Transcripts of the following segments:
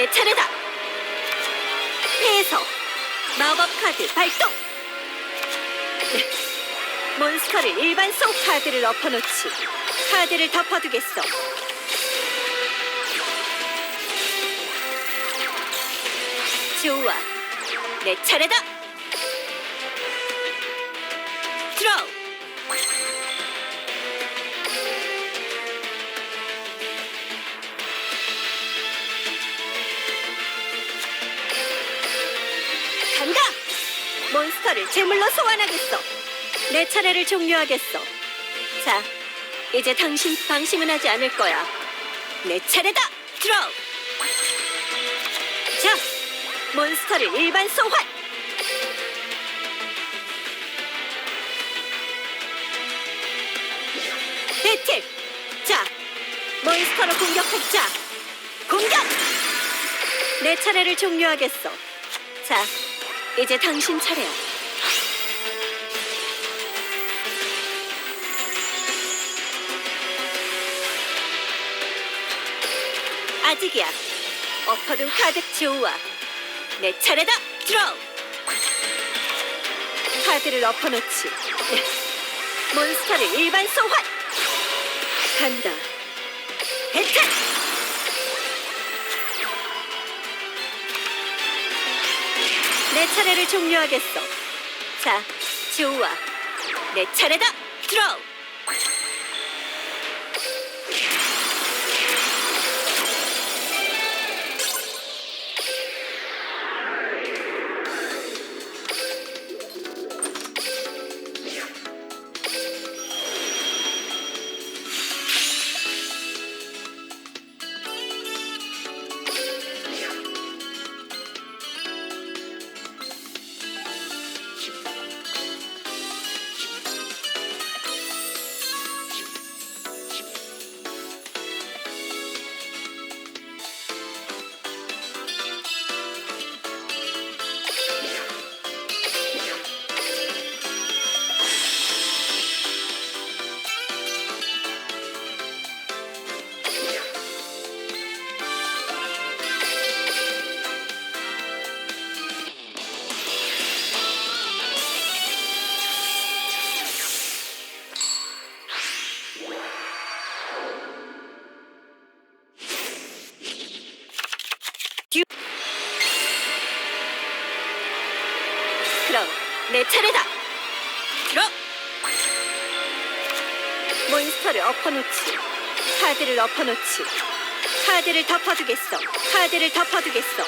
내 차례다. 해서 마법 카드 발동. 네. 몬스터를 일반 속 카드를 엎어놓지. 카드를 덮어두겠어. 좋아. 내 차례다. 몬스터를 제물로 소환하겠어. 내 차례를 종료하겠어. 자, 이제 당신 방심은 하지 않을 거야. 내 차례다! 드로우! 자, 몬스터를 일반 소환! 배틀! 자, 몬스터로 공격하자! 공격! 내 차례를 종료하겠어. 자, 이제 당신 차례야. 아직이야. 엎어둔 카드 좋아. 내 차례다. 드로우. 카드를 엎어놓지. 네. 몬스터를 일반 소환. 간다. 배틀. 내 차례를 종료하겠어. 자, 좋아. 내 차례다. 드로우. 카드를 엎어놓지. 카드를 덮어두겠어. 카드를 덮어두겠어.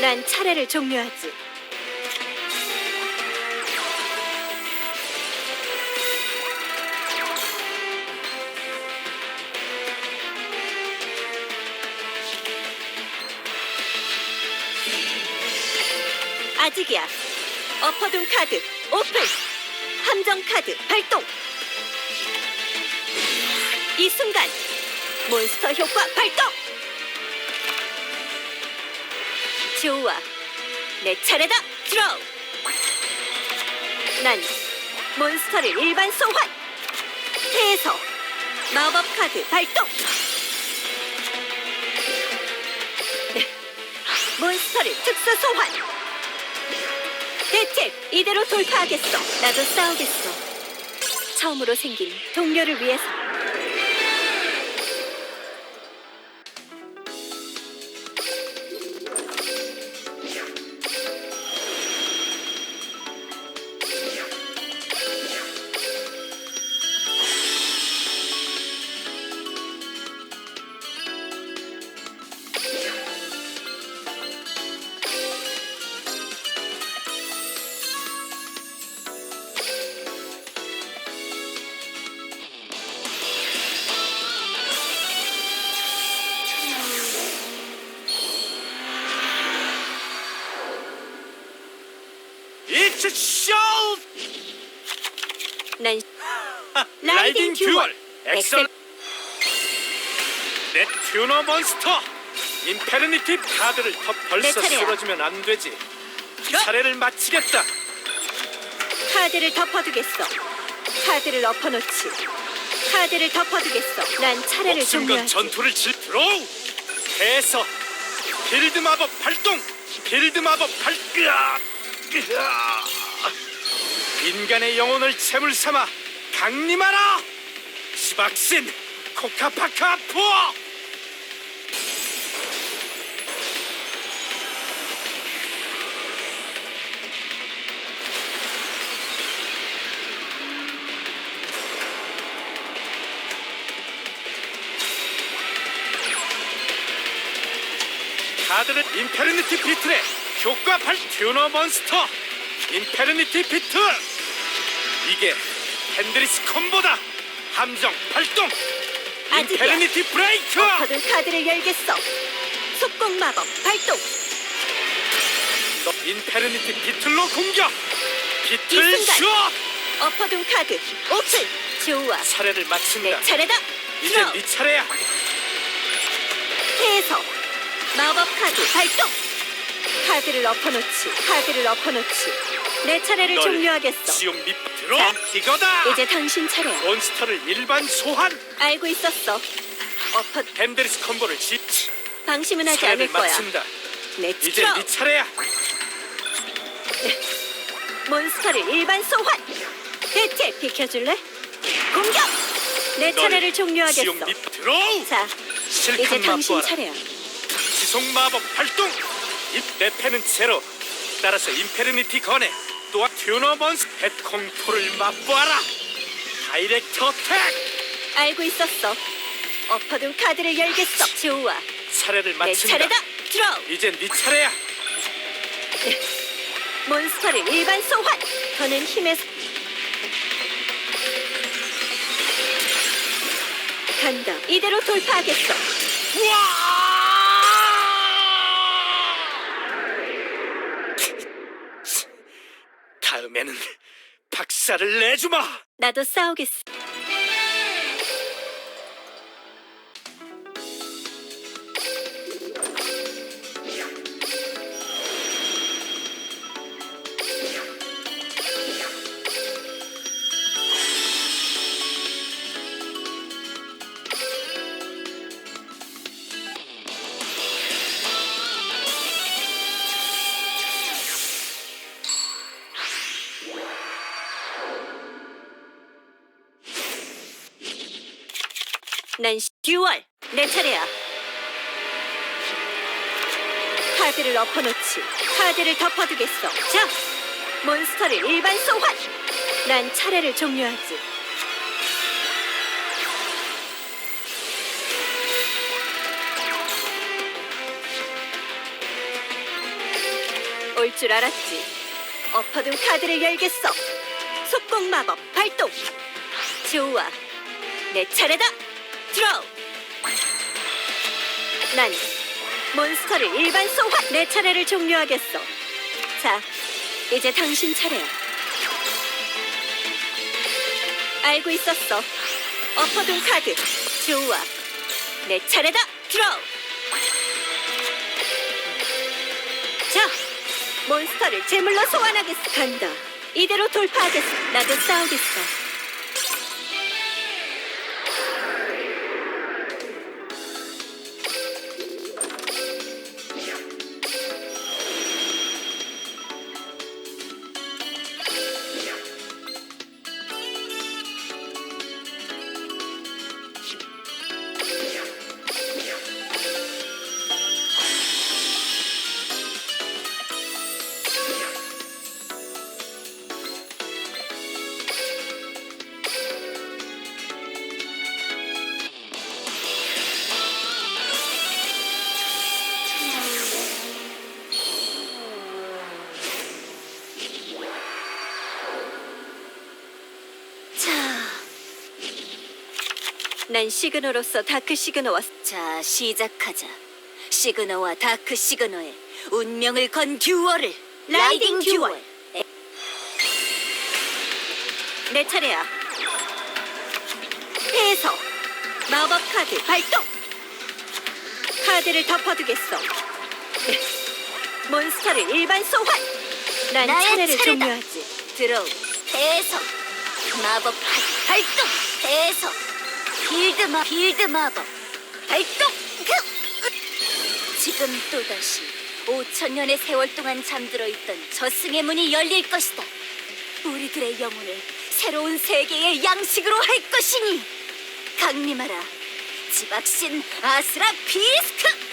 난 차례를 종료하지. 아직이야. 엎어둔 카드 오픈. 함정 카드 발동. 이 순간 몬스터 효과 발동. 좋아. 내 차례다. 드로우. 난 몬스터를 일반 소환. 해에서 마법 카드 발동. 네. 몬스터를 특수 소환. 대체 이대로 돌파하겠어. 나도 싸우겠어. 처음으로 생긴 동료를 위해서. 엑셀 엑셀 내 튜너 몬스터 인페르니티 카드를 더내 벌써 차례야. 쓰러지면 안 되지. 차례를 마치겠다 카드를 덮어두겠어. 카드를 엎어놓지. 카드를 덮어두겠어. 난 차례를 목숨과 종료하지. 전투를 질 드로우 해서 필드 마법 발동 필드 마법 발 으아! 으아! 인간의 영혼을 채물 삼아 강림하라 시박신 코카파카포 카드는 인페르니티 비틀의 효과 발 튜너 몬스터 인페르니티 비틀. 이게 펜드리스 콤보다 함정 발동 아직이야. 인페르니티 브레이크 엎어둔 카드를 열겠어. 속공 마법 발동. 너 인페르니티 비틀로 공격 이 비틀 순간. 슛 엎어둔 카드 오픈. 좋아. 차례를 마친다 내 차례다. 이제. 네 차례야 해서 마법 카드 발동. 카드를 엎어놓지. 카드를 엎어놓지. 내 차례를 널 종료하겠어. 지옥 밑 들어 자, 이거다 이제 당신 차례야. 몬스터를 일반 소환 알고 있었어. 엎어 펜드리스 콤보를 지치 방심은 하지 차례를 않을 거야. 마친다 내 이제 네 차례야 몬스터를 일반 소환. 대체 비켜줄래? 공격. 내 널 차례를 종료하겠어. 지옥 밑 들어 자, 이제 실컷 당신 맛보아라 차례야. 지속 마법 발동 이내 패는 제로 따라서 인페르니티 건에 또한 튜너 몬스 펫 공포를 맛보아라 다이렉트 어택 알고 있었어. 엎어둔 카드를 열겠어. 좋아. 차례를 내 마친다 차례다. 드로우. 이제 네 차례야 몬스터를 일반 소환. 더는 소- 간다. 이대로 돌파하겠어. 우와 다음에는 박살을 내주마 나도 싸우겠어. 내 차례야. 카드를 엎어놓지. 카드를 덮어두겠어. 자, 몬스터를 일반 소환. 난 차례를 종료하지. 올 줄 알았지. 엎어둔 카드를 열겠어. 속공 마법 발동. 좋아. 내 차례다. 드로우. 난 몬스터를 일반 소환. 내 차례를 종료하겠어. 자, 이제 당신 차례야. 알고 있었어. 엎어둔 카드. 좋아. 내 차례다. 드로우. 자, 몬스터를 제물로 소환하겠어. 간다. 이대로 돌파하겠어. 나도 싸우겠어. 난 시그너로서 다크 시그너와 자 시작하자. 시그너와 다크 시그너의 운명을 건 듀얼을 라이딩 듀얼. 내 차례야. 해서 마법 카드 발동. 카드를 덮어두겠어. 네. 몬스터를 일반 소환. 난 나의 차례를 차례다. 종료하지. 들어오. 대성 마법 파- 발동 대성 필드 마 필드 마법 발동 그! 지금 또다시 5천 년의 세월 동안 잠들어 있던 저승의 문이 열릴 것이다. 우리들의 영혼을 새로운 세계의 양식으로 할 것이니 강림하라. 지박신 아스라 피스크!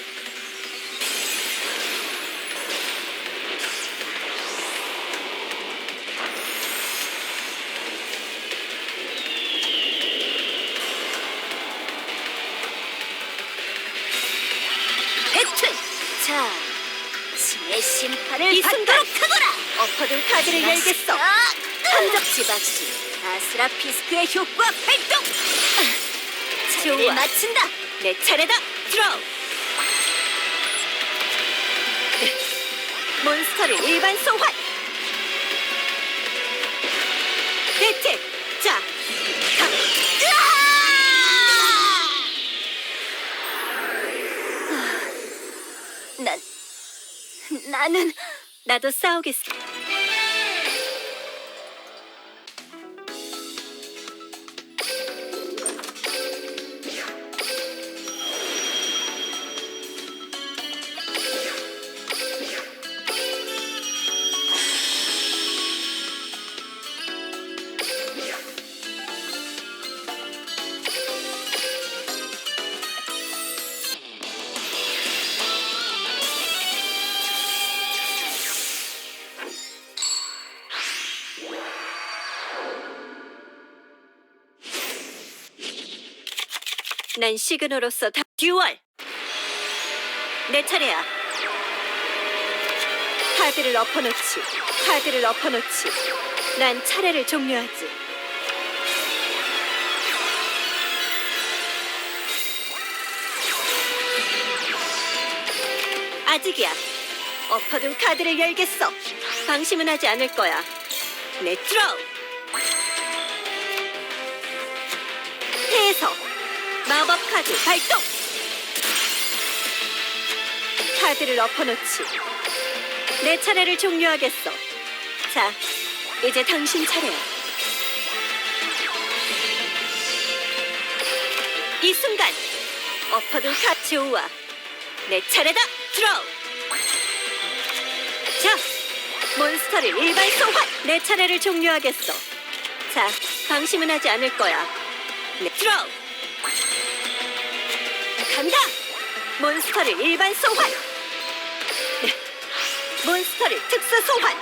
엎어둔 카드를 열겠어. 함적 지박신 아스라 피스크의 효과 발동! 좋아. 마친다! 내 차례다. 드로우. 몬스터를 일반 소환. 배틀. 자, 가. 난 나는 나도 싸우겠어. 난 시그너로서 다 듀얼. 내 차례야. 카드를 엎어놓지. 카드를 엎어놓지. 난 차례를 종료하지. 아직이야. 엎어둔 카드를 열겠어. 방심은 하지 않을 거야. 내 드로우. 해서 마법 카드 발동. 카드를 엎어놓지. 내 차례를 종료하겠어. 자, 이제 당신 차례야. 이 순간 엎어둔 카드 좋아. 내 차례다. 드로우. 자, 몬스터를 일반 소환. 내 차례를 종료하겠어. 자, 방심은 하지 않을 거야. 네, 드로우. 간다. 몬스터를 일반 소환. 네. 몬스터를 특수 소환.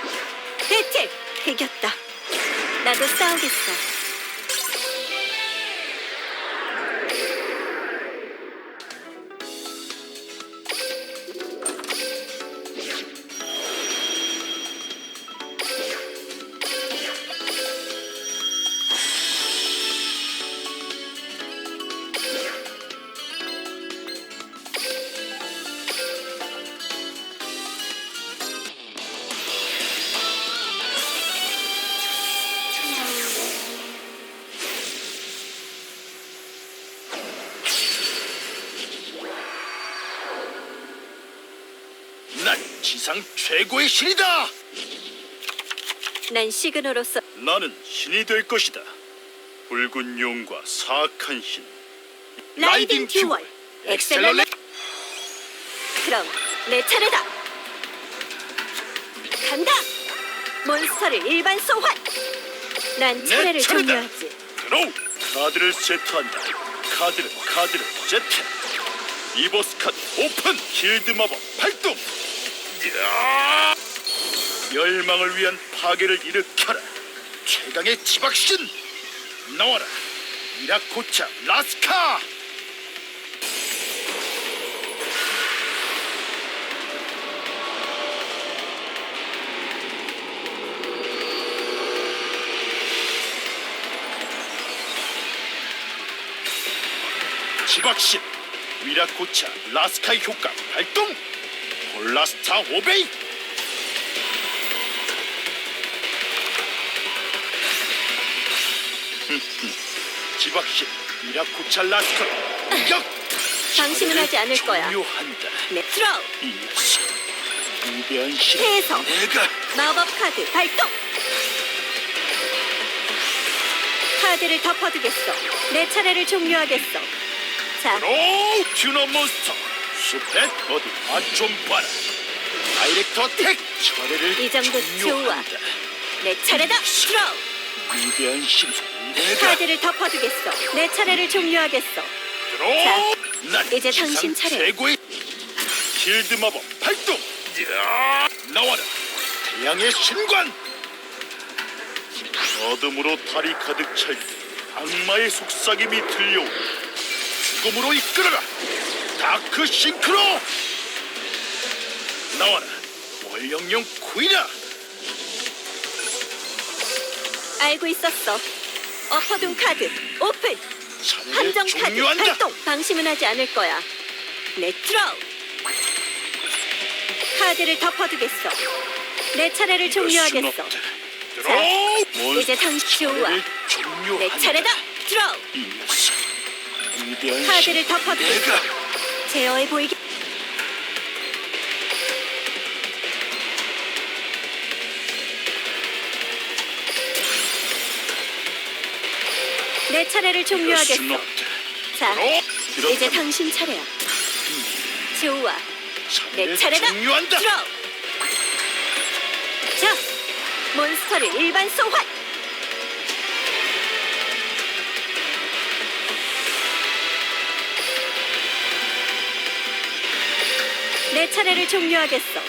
배틀 이겼다. 나도 싸우겠어. 난 지상 최고의 신이다. 난 시그너로서 나는 신이 될 것이다. 붉은 용과 사악한 신. 라이딩 듀얼 엑셀렐레 그럼 내 차례다 간다 몬스터를 일반 소환 난내 차례를 차례다. 종료하지 드로우. 카드를 세트한다. 카드를 카드를 세트. 리버스 카드 오픈. 길드 마법 발동. 멸망을 위한 파괴를 일으켜라. 최강의 지박신 나와라. 이라코차 라스카. 지박신 위라코차 라스카의 효과 발동 홀라스타 오베이! 지박신 위라코차 라스카 공격! 방심은 하지 않을 거야. 종료한다. 네 드로우 이 녀석 위대한 신 해석. 내가 마법 카드 발동! 카드를 덮어두겠어. 내 차례를 종료하겠어. 자. 오 튜너 몬스터 숲에 어디 맛좀 봐라. 다이렉터 택 차례를 이 정도 종료한다. 내 차례다. 드로우. 위대한 신 내가 카드를 덮어두겠어. 내 차례를 종료하겠어. 들어. 난 이제 지상 당신 차례. 최고의 실드 마법 발동. 야, 나와라. 태양의 신관. 어둠으로 달이 가득 찰때 악마의 속삭임이 들려오. 죽음으로 이끌어라. 다크 싱크로. 나와라. 월령령 구이라. 알고 있었어. 엎어둔 카드 오픈. 함정 카드 종료한다. 발동. 방심은 하지 않을 거야. 내 드로우. 카드를 덮어두겠어. 내 차례를 종료하겠어. 들어. 이제 당신 좋아. 차례를 내 종료한다. 차례다. 드로우. 이 녀석. 위대한 카드를 신 덮어두겠어. 내가 제어해 보이게. 내 차례를 종료하겠어. 자. 이제 당신 차례야. 좋아. 내 차례다. 종료한다. 들어. 자, 몬스터를 일반 소환. 내 차례를 종료하겠어.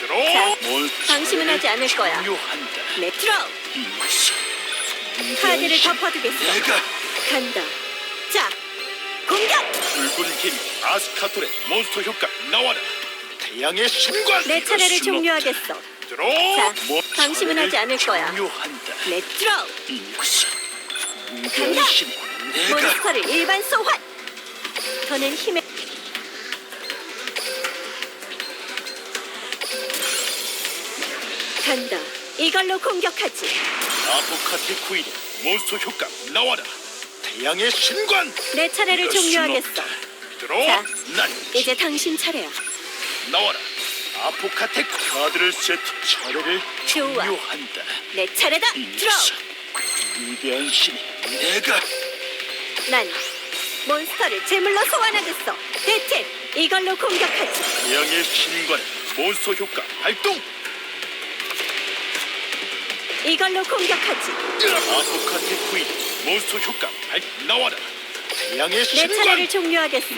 들어. 자, 뭘 방심은 하지 않을 거야. 종료한다. 내 트럭 이 녀석. 위대한 카드를 신 덮어두겠어. 내가 간다. 자, 공격. 붉은 힘 아스카톨의 몬스터 효과 나와라. 태양의 신관. 내 차례를 순 종료하겠어. 들어. 자, 뭐 방심은 하지 않을 거야. 종료한다. 내 트럭 이 녀석. 간다. 내가 몬스터를 일반 소환. 더는 힘에 간다. 이걸로 공격하지. 아포카티 쿠인의 몬스터 효과 나와라. 태양의 신관. 내 차례를 이럴 순 종료하겠어. 없다. 들어. 자, 난 이제 당신 차례야. 나와라. 아포카텍 카드를 세트 차례를 좋아. 종료한다. 내 차례다. 이 들어. 녀석. 위대한 신이 내가 난 몬스터를 제물로 소환하겠어. 대체 이걸로 공격하지. 태양의 신관의 몬스터 효과 발동. 이걸로 공격하지. 아포카텍 쿠인 몬스터 효과 발 나와라. 태양의 내. 차례를 종료하겠어.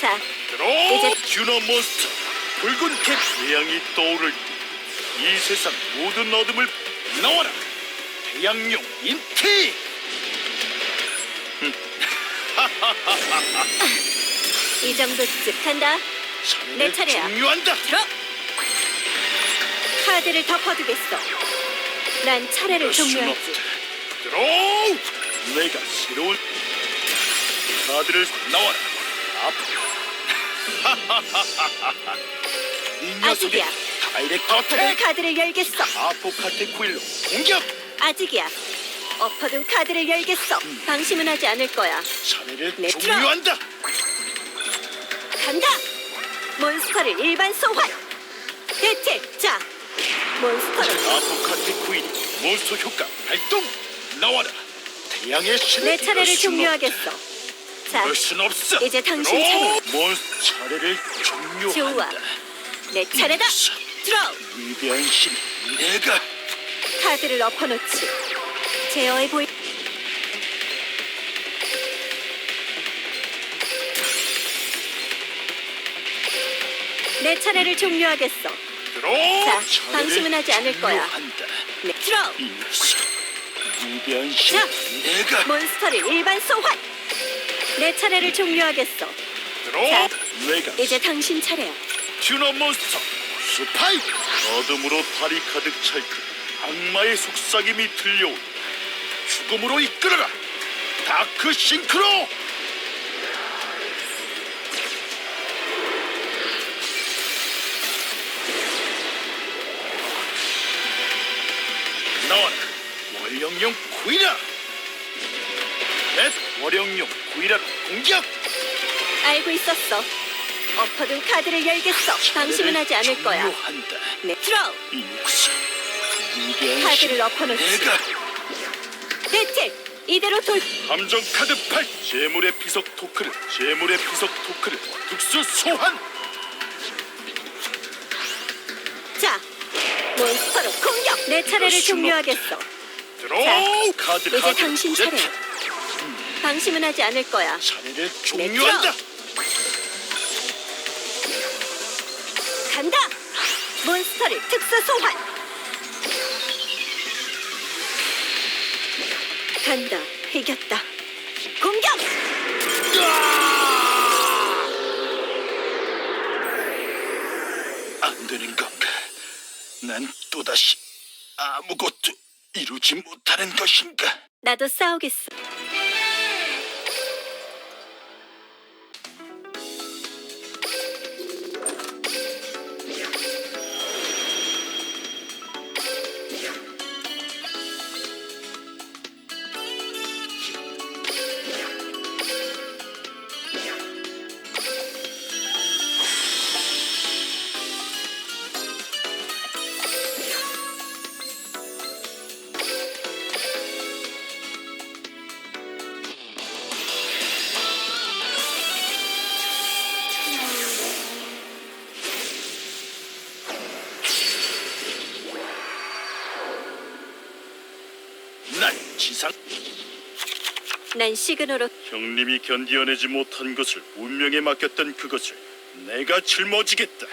자, 들어. 이제- 듀너 몬스터 붉은 캡 태양이 떠오를 때 이 세상 모든 어둠을 나와라. 태양용 인티. 이 정도쯤 간다. 내 차례야. 종료한다. 들어. 카드를 덮어두겠어. 난 차례를. 없다. 들어. 내가 새로운 카드를 나와라. 앞. 이 녀석이 아직이야. 다이렉터 엎어둔 택. 카드를 열겠어. 아포카테 쿠일로 공격. 아직이야. 엎어둔 카드를 열겠어. 방심은 하지 않을 거야. 차례를 내 트럭. 종료한다. 간다. 몬스터를 일반 소환. 대체 자, 몬스터를 아포카테쿠일 몬스터 효과 발동. 나와라. 태양의 신. 내 차례를 종료하겠어. 자, 순 없어. 이제 당신. 차례. 몬스터 차례를 종료한다. 내 차례다. 이 들어. 위대한 신 내가 카드를 엎어놓지. 제어해 보이. 내 차례를 종료하겠어. 들어. 자, 방심은 하지 않을 거야. 내 들어. 이 녀석 자, 내가 몬스터를 일반 소환. 내 차례를 종료하겠어. 들어. 자, 내가 이제 당신 차례야. 튜너 몬스터 스파이 어둠으로 달이 가득 찰 그 악마의 속삭임이 들려온 죽음으로 이끌어라 다크 싱크로 월령용 구이라 넷 월령용 구이라 공격 알고 있었어. 엎어둔 카드를 열겠어. 방심은 하지 않을 거야. 이 녀석 위대한 카드를 신 엎어놓지. 내가 대체 이대로 돌. 함정 카드 8 재물의 비석 토크를 재물의 비석 토크를 특수 소환 자, 몬스터로 공격. 내 차례를 수는 종료하겠어. 들어 카드 이제 카드 당신 Z. 차례야. 방심은 하지 않을 거야. 차례를 종료한다 간다. 몬스터를 특수 소환. 간다. 이겼다. 공격. 안 되는 건가 난 또다시 아무것도 이루지 못하는 것인가 나도 싸우겠어. 난 시그널로 형님이 견디어내지 못한 것을 운명에 맡겼던 그것을 내가 짊어지겠다.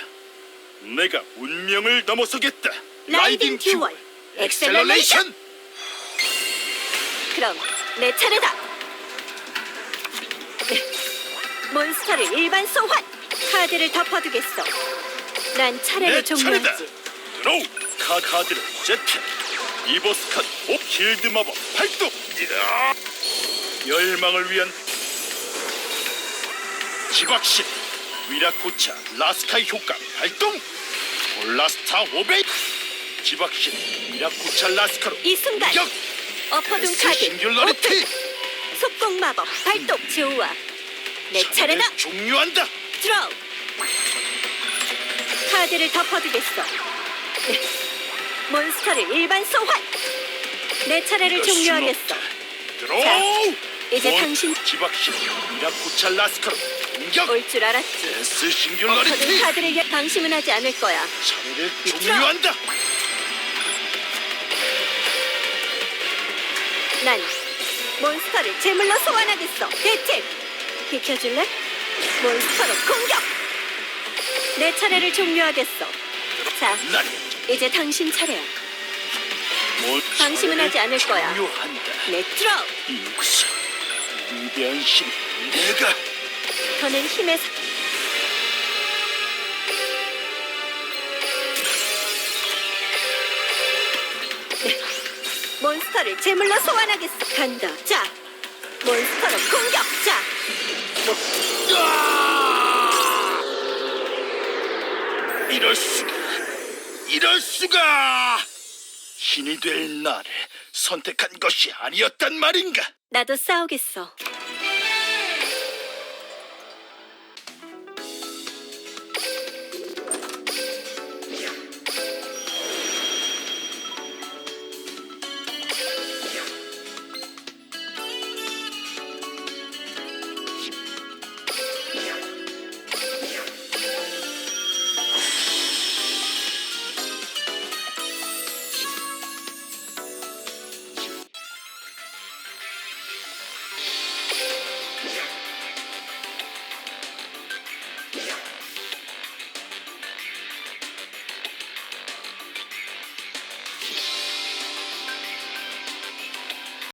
내가 운명을 넘어서겠다. 라이딩 듀얼 엑셀러레이션. 그럼 내 차례다. 네. 몬스터를 일반 소환. 카드를 덮어두겠어. 난 차례를 내 차례다. 종료하지. 드로우 카 카드를 제트 이버스 카드 오 길드 마법 발동 이야. 열망을 위한 지박신 위라코차 라스카의 효과 발동 올라스타 오베이 지박신 위라코차 라스카로 이 순간 공격 엎어둔 카드 싱귤러리티 오픈. 속공 마법 발동 좋아. 내 차례다. 종료한다 드로우. 카드를 덮어두겠어. 네. 몬스터를 일반 소환. 내 차례를 종료하겠어. 드로우 이제 몬 당신 지박신 위라코차 라스카로 공격 올 줄 알았지. 데스 엎어둔 싱귤러리티 카드를 여- 방심은 하지 않을 거야. 차례를 종료한다 난 몬스터를 제물로 소환하겠어. 대체 비켜줄래? 몬스터로 공격. 내 차례를 종료하겠어. 자, 난 이제 당신 차례야. 뭐 방심은 하지 않을 거야. 종료한다 내 트럭. 이것은 위대한 힘 내가 더는. 네. 몬스터를 제물로 소환하겠어. 간다. 자, 몬스터로 공격. 자, 이럴 수가 이럴 수가 신이 될 나를 선택한 것이 아니었단 말인가 나도 싸우겠어.